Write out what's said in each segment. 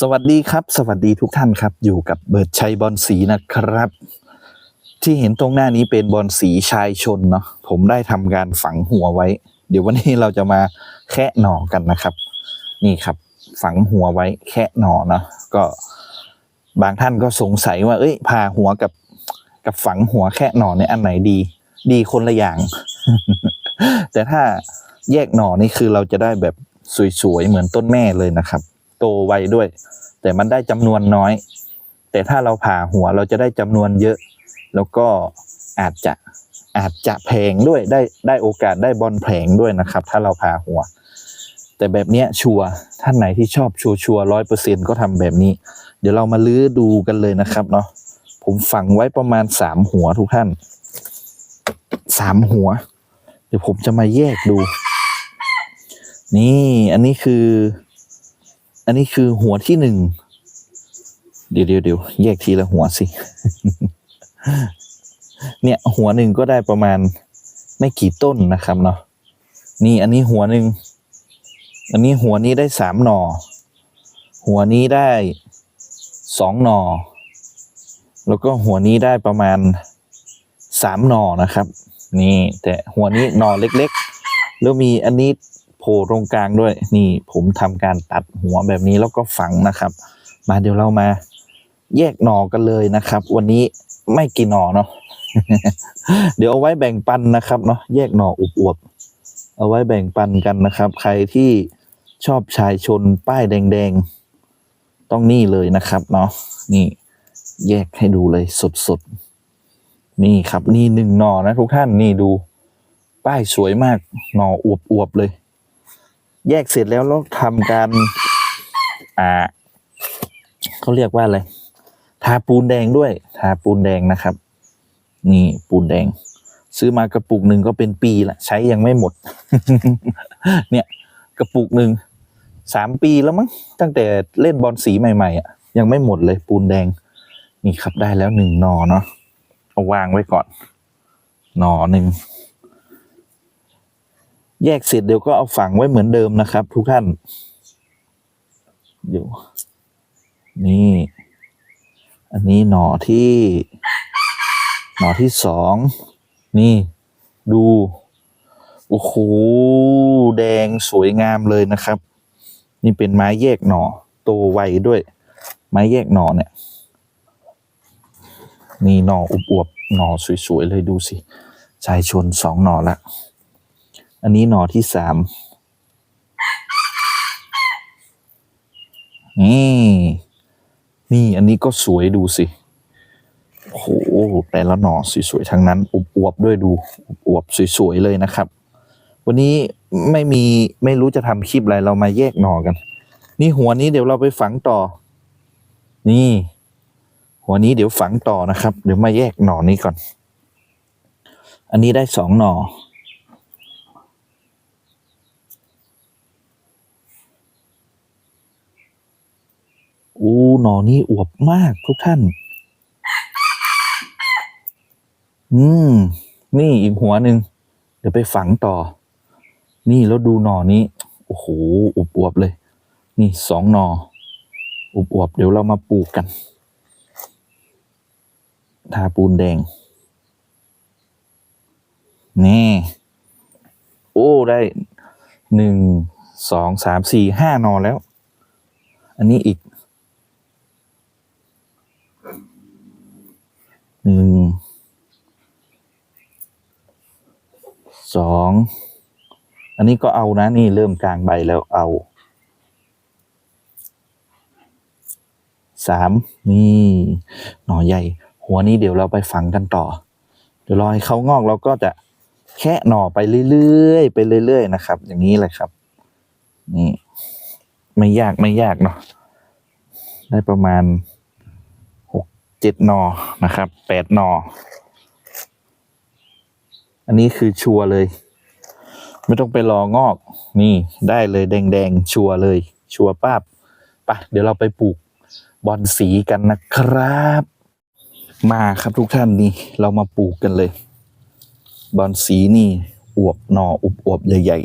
สวัสดีครับ สวัสดีทุกท่านครับ อยู่กับเบิร์ดชัยบอลสีนะครับ ที่เห็นตรงหน้านี้เป็นบอลสีชายชนเนาะผมได้ทำการฝังหัวไว้ เดี๋ยววันนี้เราจะมาแคะหน่อกันนะครับ นี่ครับ ฝังหัวไว้แคะหน่อเนาะก็บางท่านก็สงสัยว่า เอ้ยพาหัวกับกับฝังหัวแคะหน่อเนี่ยอันไหนดี ดีคนละอย่าง แต่ถ้าแยกหน่อนี่คือเราจะได้แบบสวยๆเหมือนต้นแม่เลยนะครับ ตไวด้วย แต่มันได้จำนวนน้อย แต่ถ้าเราผ่าหัวเราจะได้จำนวนเยอะ แล้วก็อาจจะอาจจะแพงด้วยได้ได้โอกาสได้บอลแพงด้วยนะครับ ถ้าเราผ่าหัว แต่แบบเนี้ยชัวท่านไหนที่ชอบชัวชัวร้อยเปอร์เซ็นก็ทำแบบนี้ เดี๋ยวเรามาลื้อดูกันเลยนะครับเนาะผมฝังไว้ประมาณสามหัวทุกท่านสามหัว เดี๋ยวผมจะมาแยกดู นี่อันนี้คือ อันนี้คือหัวที่หนึ่งเดี๋ยวเดี๋ยวเดี๋ยวแยกทีละหัวสิ เนี่ยหัวหนึ่งก็ได้ประมาณไม่กี่ต้นนะครับเนาะนี่อันนี้หัวหนึ่งอันนี้หัวนี้ได้สามหน่อ หัวนี้ได้สองหน่อ แล้วก็หัวนี้ได้ประมาณสามหน่อนะครับ นี่ แต่หัวนี้หน่อเล็ก ๆ แล้วมีอันนี้ ผล่ตรงกลางด้วย นี่ผมทำการตัดหัวแบบนี้แล้วก็ฝังนะครับ มาเดี๋ยวเรามาแยกหน่อกันเลยนะครับ วันนี้ไม่กี่หน่อเนาะเดี๋ยวเอาไว้แบ่งปันนะครับเนาะแยกหน่ออวบๆเอาไว้แบ่งปันกันนะครับ ใครที่ชอบชายชนป้ายแดงๆ ต้องนี่เลยนะครับเนาะนี่แยกให้ดูเลยสดๆ นี่ครับนี่หนึ่งหน่อนะทุกท่านนี่ดู ป้ายสวยมากหน่ออวบๆเลย แยกเสร็จแล้วเราทำการ อ่าเขาเรียกว่าอะไรทาปูนแดงด้วยทาปูนแดงนะครับ นี่ปูนแดง ซื้อมากระปุกหนึ่งก็เป็นปีละใช้ยังไม่หมด เนี่ยกระปุกหนึ่งสามปีแล้วมั้งตั้งแต่เล่นบอลสีใหม่ๆอะยังไม่หมดเลยปูนแดง นี่ครับได้แล้วหนึ่งนอเนาะเอาวางไว้ก่อน หนอหนึ่ง แยกเสร็จเดี๋ยวก็เอาฝังไว้เหมือนเดิมนะครับ ทุกท่านเดี๋ยวนี่ อันนี้หน่อที่ หน่อที่สองนี่ดู โอ้โห แดงสวยงามเลยนะครับ นี่เป็นไม้แยกหน่อ โตไวด้วย ไม้แยกหน่อเนี่ย นี่หน่ออวบๆหน่อสวยๆเลยดูสิชายชนสองหน่อละ อันนี้หนอที่สามนี่นี่อันนี้ก็สวยดูสิ โอ้โห แต่ละหน่อสวยๆทั้งนั้นอวบๆด้วยดูอวบๆสวยๆเลยนะครับ วันนี้ไม่มีไม่รู้จะทำคลิปอะไรเรามาแยกหน่อกัน นี่หัวนี้เดี๋ยวเราไปฝังต่อ นี่ หัวนี้เดี๋ยวฝังต่อนะครับ เดี๋ยวมาแยกหน่อนี้ก่อน อันนี้ได้สองหน่อ อู้หนอนี่อวบมากทุกท่าน อืม นี่อีกหัวหนึ่งเดี๋ยวไปฝังต่อ นี่แล้วดูหนอนี้ โอ้โหอวบอวบๆเลย นี่สองหนออวบอวบๆเดี๋ยวเรามาปลูกกันทาปูนแดง นี่ โอ้ ได้หนึ่งสองสามสี่ห้านอแล้ว อันนี้อีก หนึ่งสองอันนี้ก็เอานะนี่เริ่มกลางใบแล้วเอาสามนี่หน่อใหญ่ หัวนี้เดี๋ยวเราไปฝังกันต่อ เดี๋ยวรอให้เขางอกเราก็จะแค่หน่อไปเรื่อยๆไปเรื่อยๆนะครับ อย่างนี้เลยครับ นี่ ไม่ยากไม่ยากเนาะได้ประมาณ เจ็ดหนอนะครับแปดหนอ อันนี้คือชัวเลย ไม่ต้องไปรองอก นี่ได้เลยแดงๆ ชัวเลย ชัวป้าบไปะเดี๋ยวเราไปปลูกบอนสีกันนะครับ มาครับทุกท่านนี่เรามาปลูกกันเลย บอนสีนี่อวบหนออุบอวบใหญ่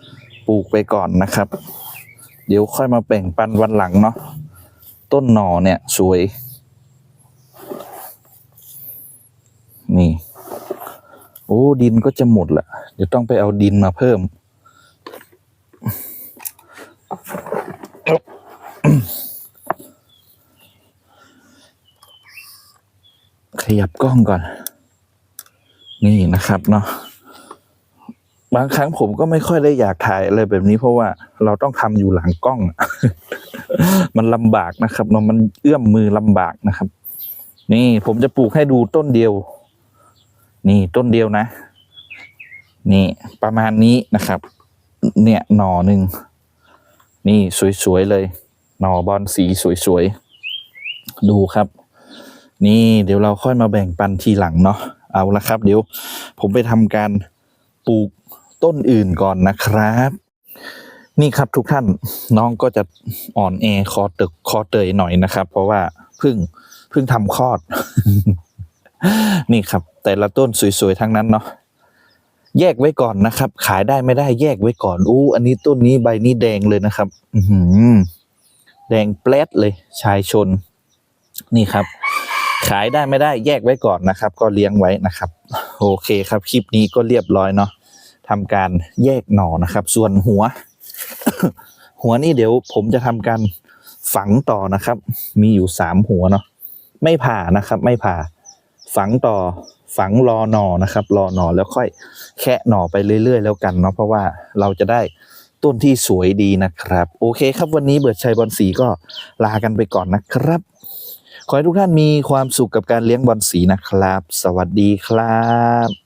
ๆ ปลูกไปก่อนนะครับ เดี๋ยวค่อยมาแบ่งปันวันหลังเนาะต้นหนอเนี่ยสวย นี่ โอ้ดินก็จะหมดละเดี๋ยวต้องไปเอาดินมาเพิ่ม ขยับกล้องก่อน นี่นะครับเนาะบางครั้งผมก็ไม่ค่อยได้อยากถ่ายอะไรแบบนี้เพราะว่าเราต้องทำอยู่หลังกล้อง มันลำบากนะครับเนาะมันเอื้อมมือลำบากนะครับ นี่ผมจะปลูกให้ดูต้นเดียว นี่ต้นเดียวนะ นี่ประมาณนี้นะครับ เนี่ยหน่อหนึ่งนี่สวยๆเลย หน่อบอลสีสวยๆ ดูครับ นี่เดี๋ยวเราค่อยมาแบ่งปันทีหลังเนาะเอาละครับ เดี๋ยวผมไปทำการปลูกต้นอื่นก่อนนะครับ นี่ครับทุกท่านน้องก็จะอ่อนแอคอตึกคอเตยหน่อยนะครับ เพราะว่าเพิ่งเพิ่งทำคลอด นี่ครับ แต่ละต้นสวยๆทั้งนั้นเนาะแยกไว้ก่อนนะครับ ขายได้ไม่ได้แยกไว้ก่อนอู้อันนี้ต้นนี้ใบนี้แดงเลยนะครับ อืแดงแปลดเลย ชายชน นี่ครับ ขายได้ไม่ได้แยกไว้ก่อนนะครับ ก็เลี้ยงไว้นะครับ โอเคครับ คลิปนี้ก็เรียบร้อยเนาะทำการแยกหน่อนะครับ ส่วนหัว หัวนี่เดี๋ยวผมจะทำการฝังต่อนะครับ มีอยู่สามหัวเนาะไม่ผ่านะครับ ไม่ผ่าฝังต่อ ฝังรอหน่อนะครับรอหน่อแล้วค่อยแคะหน่อไปเรื่อย ๆ แล้วกันเนาะเพราะว่าเราจะได้ต้นที่สวยดีนะครับ โอเคครับวันนี้เบิร์ดชัยบอลสีก็ลากันไปก่อนนะครับ ขอให้ทุกท่านมีความสุขกับการเลี้ยงบอลสีนะครับ สวัสดีครับ